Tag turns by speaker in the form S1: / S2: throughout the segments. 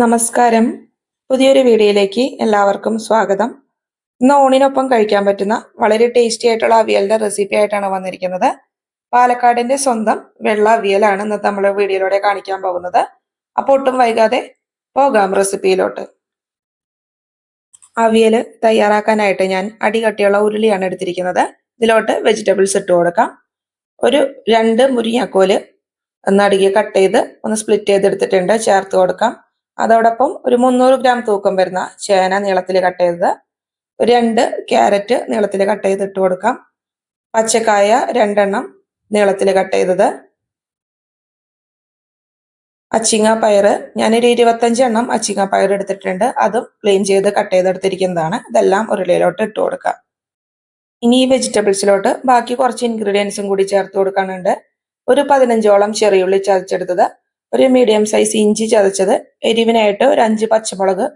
S1: നമസ്കാരം പുതിയൊരു വീഡിയോയിലേക്ക് എല്ലാവർക്കും സ്വാഗതം ഇന്ന് ഓണിനൊപ്പം കഴിക്കാൻ പറ്റുന്ന വളരെ ടേസ്റ്റി ആയിട്ടുള്ള അവിയലിന്റെ റെസിപ്പി ആയിട്ടാണ് വന്നിരിക്കുന്നത് പാലക്കാടിന്റെ സ്വന്തം വെള്ള അവിയലാണ് ഇന്ന് നമ്മൾ വീഡിയോയിലൂടെ കാണിക്കാൻ പോകുന്നത് അപ്പോൾ ഒട്ടും വൈകാതെ പോകാം റെസിപ്പിയിലോട്ട് അവിയൽ തയ്യാറാക്കാനായിട്ട് ഞാൻ അടികട്ടിയുള്ള ഉരുളിയാണ് എടുത്തിരിക്കുന്നത് ഇതിലോട്ട് വെജിറ്റബിൾസ് ഇട്ട് കൊടുക്കാം ഒരു രണ്ട് മുരിങ്ങക്കോല് നടുകെ കട്ട് ചെയ്ത് ഒന്ന് സ്പ്ലിറ്റ് ചെയ്തെടുത്തിട്ടുണ്ട് ചേർത്ത് കൊടുക്കാം അതോടൊപ്പം ഒരു മുന്നൂറ് ഗ്രാം തൂക്കം വരുന്ന ചേന നീളത്തിൽ കട്ട് ചെയ്തത് രണ്ട് ക്യാരറ്റ് നീളത്തിൽ കട്ട് ചെയ്ത് ഇട്ട് കൊടുക്കാം പച്ചക്കായ രണ്ടെണ്ണം നീളത്തിൽ കട്ട് ചെയ്തത് അച്ചിങ്ങ പയർ ഞാനൊരു ഇരുപത്തഞ്ച് എണ്ണം അച്ചിങ്ങ പയർ എടുത്തിട്ടുണ്ട് അതും ക്ലീൻ ചെയ്ത് കട്ട് ചെയ്തെടുത്തിരിക്കുന്നതാണ് ഇതെല്ലാം ഉരുളിയിലോട്ട് ഇട്ട് കൊടുക്കാം ഇനി ഈ വെജിറ്റബിൾസിലോട്ട് ബാക്കി കുറച്ച് ഇൻഗ്രീഡിയൻസും കൂടി ചേർത്ത് കൊടുക്കാനുണ്ട് ഒരു പതിനഞ്ചോളം ചെറിയുള്ളി ചതച്ചെടുത്തത് ഒരു മീഡിയം സൈസ് ഇഞ്ചി ചതച്ചത് എരിവിനായിട്ട് ഒരു അഞ്ച് പച്ചമുളക്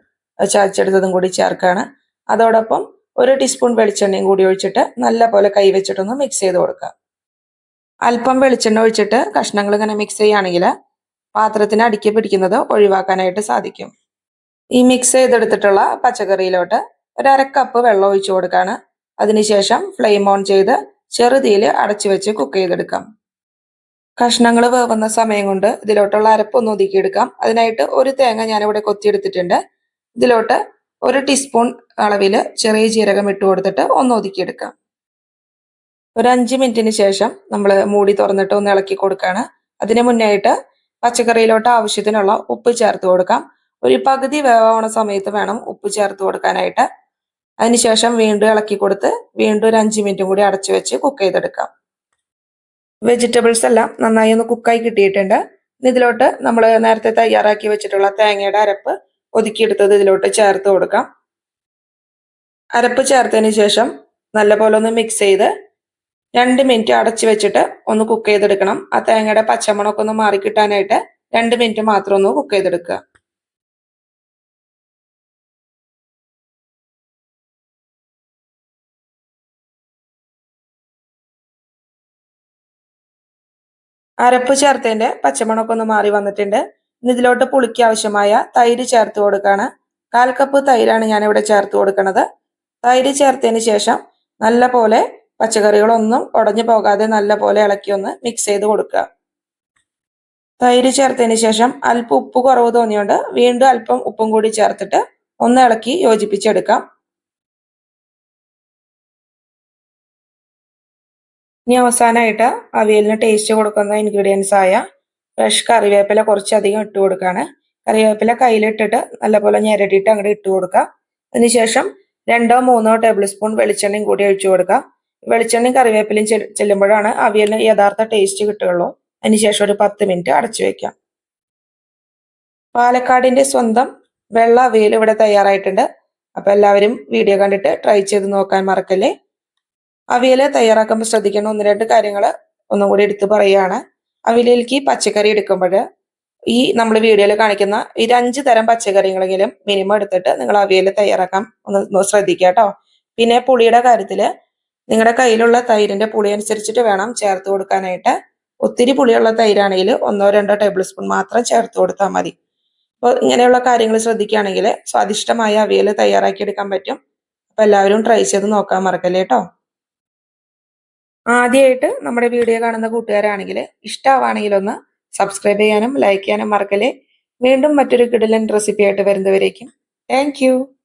S1: ചതച്ചെടുത്തതും കൂടി ചേർക്കുകയാണ് അതോടൊപ്പം ഒരു ടീസ്പൂൺ വെളിച്ചെണ്ണയും കൂടി ഒഴിച്ചിട്ട് നല്ല പോലെ കൈവച്ചിട്ടൊന്ന് മിക്സ് ചെയ്ത് കൊടുക്കുക അല്പം വെളിച്ചെണ്ണ ഒഴിച്ചിട്ട് കഷ്ണങ്ങൾ ഇങ്ങനെ മിക്സ് ചെയ്യുകയാണെങ്കിൽ പാത്രത്തിന് അടുക്കി പിടിക്കുന്നത് ഒഴിവാക്കാനായിട്ട് സാധിക്കും ഈ മിക്സ് ചെയ്തെടുത്തിട്ടുള്ള പച്ചക്കറിയിലോട്ട് ഒരു അര കപ്പ് വെള്ളം ഒഴിച്ചു കൊടുക്കുകയാണ് അതിനുശേഷം ഫ്ലെയിം ഓൺ ചെയ്ത് ചെറുതീയിൽ അടച്ചു വെച്ച് കുക്ക് ചെയ്തെടുക്കാം കഷ്ണങ്ങൾ വേവുന്ന സമയം കൊണ്ട് ഇതിലോട്ടുള്ള അരപ്പൊന്ന് ഒതുക്കിയെടുക്കാം അതിനായിട്ട് ഒരു തേങ്ങ ഞാനിവിടെ കൊത്തിയെടുത്തിട്ടുണ്ട് ഇതിലോട്ട് ഒരു ടീസ്പൂൺ അളവിൽ ചെറിയ ജീരകം ഇട്ട് കൊടുത്തിട്ട് ഒന്ന് ഒതുക്കിയെടുക്കാം ഒരു അഞ്ച് മിനിറ്റിന് ശേഷം നമ്മൾ മൂടി തുറന്നിട്ട് ഒന്ന് ഇളക്കി കൊടുക്കുകയാണ് അതിന് മുന്നായിട്ട് പച്ചക്കറിയിലോട്ട് ആവശ്യത്തിനുള്ള ഉപ്പ് ചേർത്ത് കൊടുക്കാം ഒരു പകുതി വേവണ സമയത്ത് വേണം ഉപ്പ് ചേർത്ത് കൊടുക്കാനായിട്ട് അതിനുശേഷം വീണ്ടും ഇളക്കി കൊടുത്ത് വീണ്ടും ഒരു അഞ്ച് മിനിറ്റും കൂടി അടച്ചു വെച്ച് കുക്ക് ചെയ്തെടുക്കാം വെജിറ്റബിൾസ് എല്ലാം നന്നായി ഒന്ന് കുക്കായി കിട്ടിയിട്ടുണ്ട് ഇതിലോട്ട് നമ്മൾ നേരത്തെ തയ്യാറാക്കി വെച്ചിട്ടുള്ള തേങ്ങയുടെ അരപ്പ് ഒതുക്കിയെടുത്തത് ഇതിലോട്ട് ചേർത്ത് കൊടുക്കാം അരപ്പ് ചേർത്തതിന് ശേഷം നല്ലപോലെ ഒന്ന് മിക്സ് ചെയ്ത് രണ്ട് മിനിറ്റ് അടച്ചു വെച്ചിട്ട് ഒന്ന് കുക്ക് ചെയ്തെടുക്കണം ആ തേങ്ങയുടെ പച്ചമണമൊക്കെ ഒന്ന് മാറി കിട്ടാനായിട്ട് രണ്ട് മിനിറ്റ് മാത്രം ഒന്ന് കുക്ക് ചെയ്തെടുക്കുക അരപ്പ് ചേർത്തതിന്റെ പച്ചമണമൊക്കെ ഒന്ന് മാറി വന്നിട്ടുണ്ട് ഇനി ഇതിലോട്ട് പുളിക്ക് ആവശ്യമായ തൈര് ചേർത്ത് കൊടുക്കുകയാണ് കാൽ കപ്പ് തൈരാണ് ഞാനിവിടെ ചേർത്ത് കൊടുക്കുന്നത് തൈര് ചേർത്തതിന് ശേഷം നല്ല പോലെ പച്ചക്കറികളൊന്നും ഉടഞ്ഞു പോകാതെ നല്ല പോലെ ഇളക്കി ഒന്ന് മിക്സ് ചെയ്ത് കൊടുക്കുക തൈര് ചേർത്തതിന് ശേഷം അല്പം ഉപ്പ് കുറവ് തോന്നിയോണ്ട് വീണ്ടും അല്പം ഉപ്പും കൂടി ചേർത്തിട്ട് ഒന്ന് ഇളക്കി യോജിപ്പിച്ചെടുക്കാം ഇനി അവസാനമായിട്ട് അവിയലിന് ടേസ്റ്റ് കൊടുക്കുന്ന ഇൻഗ്രീഡിയൻസ് ആയ ഫ്രഷ് കറിവേപ്പില കുറച്ചധികം ഇട്ട് കൊടുക്കുകയാണ് കറിവേപ്പില കയ്യിലിട്ടിട്ട് നല്ലപോലെ ഞെരടിയിട്ട് അങ്ങോട്ട് ഇട്ട് കൊടുക്കുക അതിനുശേഷം രണ്ടോ മൂന്നോ ടേബിൾ സ്പൂൺ വെളിച്ചെണ്ണയും കൂടി ഒഴിച്ചു കൊടുക്കുക വെളിച്ചെണ്ണയും കറിവേപ്പിലയും ചെല്ലുമ്പോഴാണ് അവിയലിന് യഥാർത്ഥ ടേസ്റ്റ് കിട്ടുകയുള്ളൂ അതിനുശേഷം ഒരു പത്ത് മിനിറ്റ് അടച്ചു വയ്ക്കാം പാലക്കാടിന്റെ സ്വന്തം വെള്ള അവിയൽ ഇവിടെ തയ്യാറായിട്ടുണ്ട് അപ്പോൾ എല്ലാവരും വീഡിയോ കണ്ടിട്ട് ട്രൈ ചെയ്ത് നോക്കാൻ മറക്കല്ലേ അവിയൽ തയ്യാറാക്കുമ്പോൾ ശ്രദ്ധിക്കേണ്ട ഒന്ന് രണ്ട് കാര്യങ്ങൾ ഒന്നും കൂടി എടുത്ത് പറയുകയാണ് അവിയലേക്ക് പച്ചക്കറി എടുക്കുമ്പോൾ ഈ നമ്മൾ വീഡിയോയിൽ കാണിക്കുന്ന ഈ അഞ്ച് തരം പച്ചക്കറികളെങ്കിലും മിനിമം എടുത്തിട്ട് നിങ്ങൾ അവിയൽ തയ്യാറാക്കാൻ ഒന്ന് ശ്രദ്ധിക്കുക കേട്ടോ പിന്നെ പുളിയുടെ കാര്യത്തിൽ നിങ്ങളുടെ കയ്യിലുള്ള തൈരിൻ്റെ പുളി അനുസരിച്ചിട്ട് വേണം ചേർത്ത് കൊടുക്കാനായിട്ട് ഒത്തിരി പുളിയുള്ള തൈരാണെങ്കിൽ ഒന്നോ രണ്ടോ ടേബിൾ സ്പൂൺ മാത്രം ചേർത്ത് കൊടുത്താൽ മതി അപ്പോൾ ഇങ്ങനെയുള്ള കാര്യങ്ങൾ ശ്രദ്ധിക്കുകയാണെങ്കിൽ സ്വാദിഷ്ടമായ അവിയൽ തയ്യാറാക്കിയെടുക്കാൻ പറ്റും അപ്പോൾ എല്ലാവരും ട്രൈ ചെയ്ത് നോക്കാൻ മറക്കല്ലേ കേട്ടോ ആദ്യമായിട്ട് നമ്മുടെ വീഡിയോ കാണുന്ന കൂട്ടുകാരാണെങ്കിൽ ഇഷ്ടമാണെങ്കിൽ ഒന്ന് സബ്സ്ക്രൈബ് ചെയ്യാനും ലൈക്ക് ചെയ്യാനും മറക്കല്ലേ വീണ്ടും മറ്റൊരു കിടലൻ റെസിപ്പി ആയിട്ട് വരുന്നവരേക്കും താങ്ക്